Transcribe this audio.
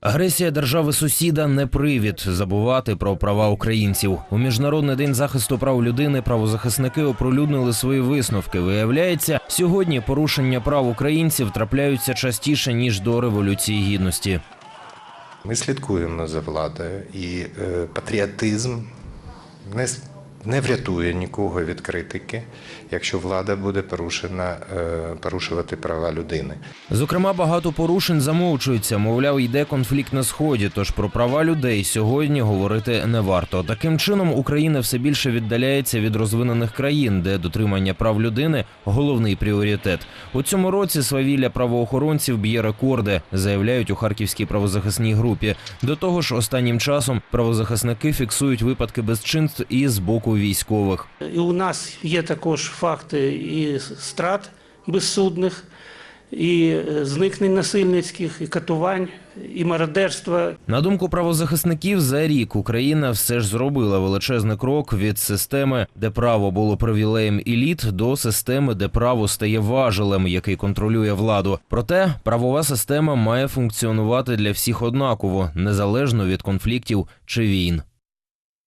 Агресія держави сусіда не привід забувати про права українців. У міжнародний день захисту прав людини правозахисники оприлюднили свої висновки. Виявляється, сьогодні порушення прав українців трапляються частіше ніж до революції гідності. Ми слідкуємо за владою, і е, патріотизм не, не врятує нікого від критики, якщо влада буде порушена, е, порушувати права людини. Зокрема, багато порушень замовчуються. Мовляв, йде конфлікт на сході. Тож про права людей сьогодні говорити не варто. Таким чином Україна все більше віддаляється від розвинених країн, де дотримання прав людини головний пріоритет. У цьому році свавілля правоохоронців б'є рекорди, заявляють у харківській правозахисній групі. До того ж, останнім часом правозахисники фіксують випадки безчинств і з боку військових. І у нас є також факти і страт безсудних, і е, зникнень насильницьких, і катувань, і мародерства. На думку правозахисників, за рік Україна все ж зробила величезний крок від системи, де право було привілеєм еліт, до системи, де право стає важелем, який контролює владу. Проте правова система має функціонувати для всіх однаково, незалежно від конфліктів чи війн.